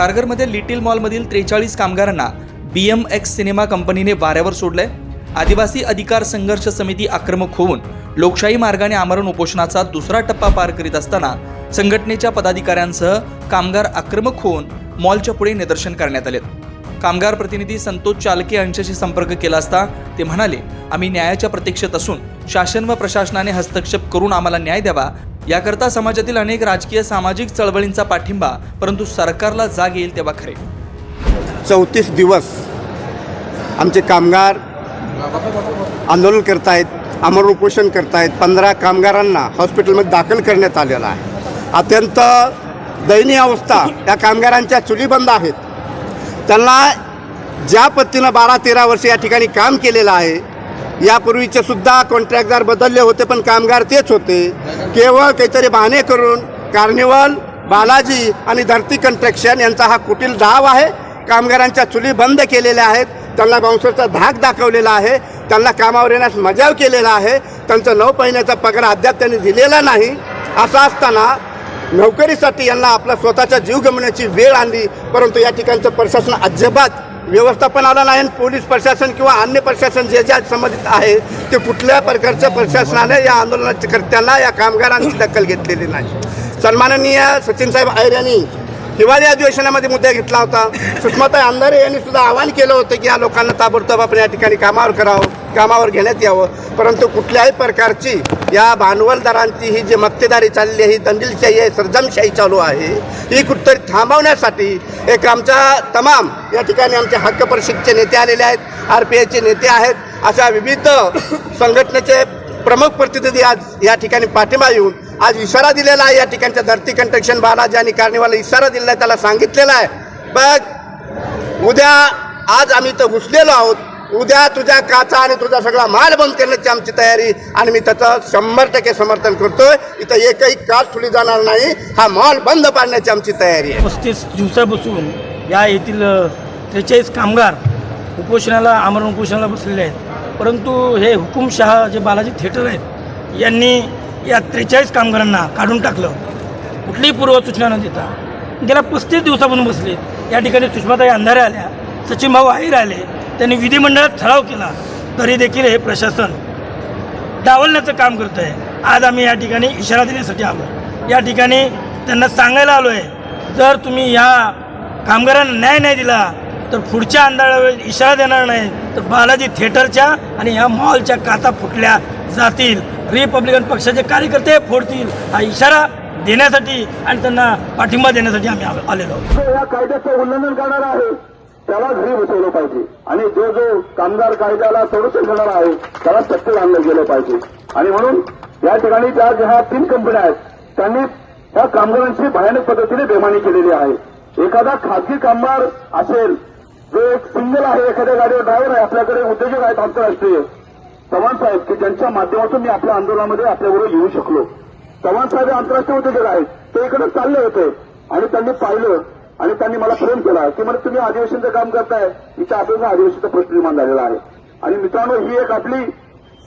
खारघरमध्ये little मॉलमधील त्रेचाळीस कामगारांना बी M x cinema कंपनीने वाऱ्यावर सोडलंय. आदिवासी अधिकार संघर्ष समिती आक्रमक होऊन लोकशाही मार्गाने आमरण उपोषणाचा दुसरा टप्पा पार करीत असताना संघटनेच्या पदाधिकाऱ्यांसह कामगार आक्रमक होऊन मॉलच्या पुढे निदर्शन करण्यात आले कामगार प्रतिनिधी संतोष चालके यांच्याशी संपर्क केला असता ते म्हणाले आम्ही न्यायाच्या प्रतीक्षेत असून शासन व प्रशासनाने हस्तक्षेप करून आम्हाला न्याय द्यावा याकरता समाजातील अनेक राजकीय सामाजिक चळवळींचा पाठिंबा परंतु सरकारला जाग येईल तेव्हा खरे. चौतीस दिवस आमचे कामगार आंदोलन करतायत अमर उपोषण करतायत. पंधरा कामगारांना हॉस्पिटलमध्ये दाखल करण्यात आलेला आहे. अत्यंत दयनीय अवस्था या कामगारांच्या चुली बंद आहेत. त्यांना ज्या पद्धतीनं बारा तेरा वर्ष या ठिकाणी काम केलेलं आहे यापूर्वीचे सुद्धा कॉन्ट्रॅक्टदार बदलले होते पण कामगार तेच होते. केवळ काहीतरी बहाणे करून कार्निवल बालाजी आणि धरती कन्स्ट्रक्शन यांचा हा कुटील डाव आहे. कामगारांच्या चुली बंद केलेल्या आहेत. त्यांना बाउन्सरचा धाक दाखवलेला आहे. त्यांना कामावर येण्यास मजाव केलेला आहे. त्यांचा नऊ महिन्याचा पगार अद्याप त्यांनी दिलेला नाही. असा असताना नोकरीसाठी यांना आपला स्वतःचा जीव गमण्याची वेळ आणली. परंतु या ठिकाणचं प्रशासन अजिबात व्यवस्थापनाला नाही आणि पोलीस प्रशासन किंवा अन्य प्रशासन जे ज्या संबंधित आहे ते कुठल्या प्रकारच्या प्रशासनाने या आंदोलनकर्त्यांना या कामगारांची दखल घेतलेली नाही. सन्माननीय सचिन साहेब आयर यांनी हिवाळी अधिवेशनामध्ये मुद्दा घेतला होता. सुषमाताई अंधारे यांनी सुद्धा आवाहन केलं होतं की या लोकांना ताबडतोब आपण या ठिकाणी कामावर करावं कामावर घेण्यात यावं. परंतु कुठल्याही प्रकारची या भांडवलदारांची ही जी मक्तेदारी चालली आहे ही दंडिलशाही आहे सर्जमशाही चालू आहे ही कुठतरी थांबवण्यासाठी एक आमच्या तमाम या ठिकाणी आमचे हक्क परिषदचे नेते आलेले आहेत आर पी आयचे नेते आहेत अशा विविध संघटनेचे प्रमुख प्रतिनिधी आज या ठिकाणी पाठिंबा येऊन आज इशारा दिलेला आहे या ठिकाणच्या धरती कंट्रक्शन बालाजी आणि कार्निवाला इशारा दिलेला आहे त्याला सांगितलेला आहे. बघ उद्या आज आम्ही तर घुसलेलो आहोत. उद्या तुझ्या काचा आणि तुझा सगळा माल बंद करण्याची आमची तयारी आणि मी त्याचं शंभर टक्के समर्थन करतोय. इथं एकही काच ठुली जाणार नाही. हा मॉल बंद पाडण्याची आमची तयारी आहे. पस्तीस दिवसापासून या येथील त्रेचाळीस कामगार उपोषणाला आमरण उपोषणाला बसलेले आहेत. परंतु हे हुकुमशहा जे बालाजी थिएटर आहेत यांनी या त्रेचाळीस कामगारांना काढून टाकलं. कुठलीही पूर्वसूचना न देता. गेल्या पस्तीस दिवसापासून बसले या ठिकाणी सुषमाताई अंधारे आल्या सचिन भाऊ आहीर आले त्यांनी विधिमंडळात ठराव केला. तरी देखील हे प्रशासन डावलण्याचं काम करत आहे आज आम्ही या ठिकाणी इशारा देण्यासाठी आलो. या ठिकाणी त्यांना सांगायला आलो आहे जर तुम्ही या कामगारांना न्याय नाही दिला तर पुढच्या आंधळावर इशारा देणार नाही. तर बालाजी थिएटरच्या आणि ह्या मॉलच्या काता फुटल्या. जातील. रिपब्लिकन पक्षाचे कार्यकर्ते फोडतील हा इशारा देण्यासाठी आणि त्यांना पाठिंबा देण्यासाठी आम्ही आलेलो आहोत. या कायद्याचं उल्लंघन करणार आहे. त्याला घरी बसवलं पाहिजे. आणि जो जो कामगार कायद्याला संरक्षण करणार आहे त्याला सत्तेत आणलं गेलं पाहिजे. आणि म्हणून या ठिकाणी ज्या ज्या तीन कंपन्या आहेत त्यांनी त्या कामगारांची भयानक पद्धतीने बेमानी केलेली आहे. एखादा खाजगी कामगार असेल जो एक सिंगल आहे एखाद्या गाडीवर ड्रायव्हर आहे आपल्याकडे उद्योजक आहेत आंतरराष्ट्रीय चव्हाण साहेब की ज्यांच्या माध्यमातून मी आपल्या आंदोलनामध्ये आपल्याबरोबर येऊ शकलो. चव्हाण साहेब हे आंतरराष्ट्रीय उद्योजक आहेत. ते इकडे चालले होते आणि त्यांनी पाहिलं आणि त्यांनी मला फोन केला की म्हणजे तुम्ही अधिवेशनचं काम करताय. इथं आपल्याला अधिवेशनचा प्रश्न निर्माण झालेला आहे. आणि मित्रांनो ही एक आपली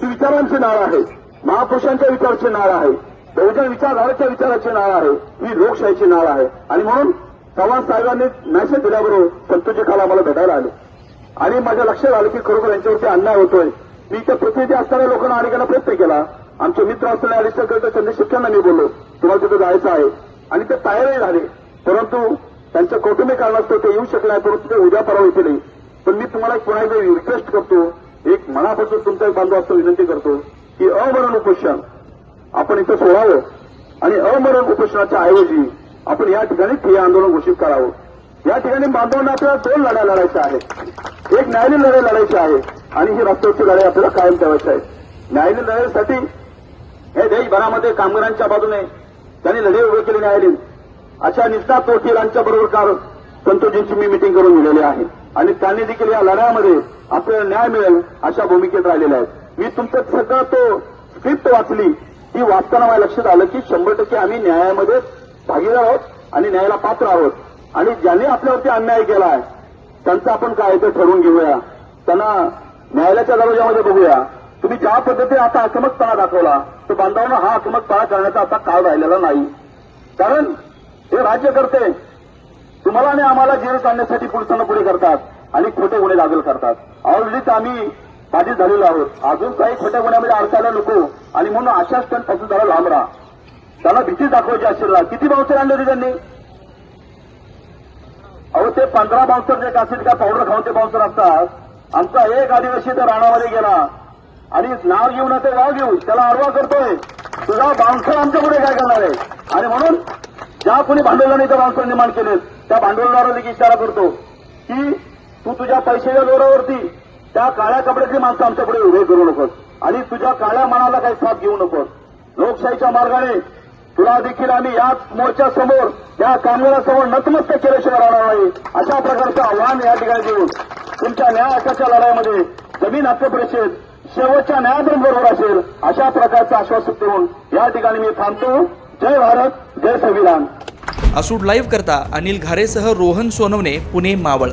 विचारांची नाळ आहे. महापुरुषांच्या विचाराची नाळ आहे. बहुजन विचारधारेच्या विचाराची नाळ आहे. ही लोकशाहीची नाळ आहे. आणि म्हणून चव्हाण साहेबांनी मॅसेज दिल्याबरोबर संतोषी काल मला भेटायला आले. आणि माझ्या लक्षात आलं की खरोखर यांच्यावरती अन्याय होतोय. मी इथं प्रतिनिधी असणाऱ्या लोकांना अडकायला प्रयत्न केला. आमचे मित्र असलेल्या अरिस्टरकडे संदेश शिक्षकांना मी बोललो. तुम्हाला तिथं जायचं आहे. आणि ते तयारही झाले. परंतु त्यांच्या कौटुंबिक कारणास्तव ते येऊ शकले नाही परंतु ते उद्या परवा येते नाही पण मी तुम्हाला एक पुन्हा एकदा रिक्वेस्ट करतो. एक मनापासून तुमचा एक बांधव असतो विनंती करतो की अमरण उपोषण आपण इथं सोडावं. आणि अमरण उपोषणाच्या ऐवजी आपण या ठिकाणी ठिय्या आंदोलन घोषित करावं. या ठिकाणी बांधवांना आपल्याला दोन लढ्या लढायच्या आहेत. एक न्यायालयीन लढाई लढायची आहे. आणि ही रस्त्यावरची लढाई आपल्याला कायम ठेवायची आहे. न्यायालयीन लढाईसाठी हे देशभरामध्ये कामगारांच्या बाजूने त्यांनी लढे उभे केले न्यायालयीन. अशा निष्णात वकिलांच्या बरोबर काल संतोजींची मी मिटिंग करून दिलेली आहे. आणि त्यांनी देखील या लढ्यामध्ये आपल्याला न्याय मिळेल अशा भूमिकेत राहिलेल्या आहेत. मी तुमचं सगळं तो स्क्रिप्ट वाचली ती वाचताना मला लक्षात आलं की शंभर टक्के आम्ही न्यायामध्ये भागीदार आहोत आणि न्यायाला पात्र आहोत. आणि ज्यांनी आपल्यावरती अन्याय केला आहे त्यांचं आपण काय ते ठरवून घेऊया. त्यांना न्यायालयाच्या दरवाजामध्ये बघूया. तुम्ही ज्या पद्धतीने आता आक्रमकपणा दाखवला तो बांधवांना हा आक्रमकपणा करण्याचा आता काळ राहिलेला नाही. कारण हे राज्य करते. तुम्हाला आणि आम्हाला जेल आणण्यासाठी पुरुषांना पुढे करतात आणि खोटे गुन्हे दाखल करतात. ऑलरेडीच आम्ही बाधित झालेलो आहोत. अजून काही खोट्या गुन्ह्यामध्ये अडकायला नको आणि म्हणून अशा स्टंटपासून त्याला लांब राहा. त्याला भीती दाखवायची असेल किती बाउन्सर आणले होते त्यांनी? अहो ते पंधरा बाउन्सर जे कासिड का पावडर खाऊन ते बाउन्सर असतात. आमचा एक आदिवासी तर राणामध्ये गेला. आणि नाव घेऊन ते गाव घेऊ त्याला आडवा करतोय. तुझा बाउन्सर आमच्या पुढे काय करणार आहे? आणि म्हणून ज्या कोणी भांडवलाने त्या बाउन्सर निर्माण केले त्या भांडवलदाराला देखील इशारा करतो की तू तुझ्या पैशाच्या जोरावरती त्या काळ्या कपड्यातली माणसं आमच्या पुढे उभे करू नकोस. आणि तुझ्या काळ्या मनाला काही साथ घेऊ नकोस. लोकशाहीच्या मार्गाने तुला देखील आम्ही याच मोर्चा समोर या कामगारासमोर नतमस्तक केल्याशिवाय राहणार नाही. अशा प्रकारचं आव्हान या ठिकाणी देऊन तुमच्या न्याय हक्काच्या लढाईमध्ये जमीन हक्क परिषद शेवटच्या न्यायापर्यंत बरोबर असेल अशा प्रकारचं आश्वासन देऊन या ठिकाणी मी थांबतो. जय भारत जय संविधान. असूड लाईव्ह करता अनिल घारेसह रोहन सोनवणे पुणे मावळ.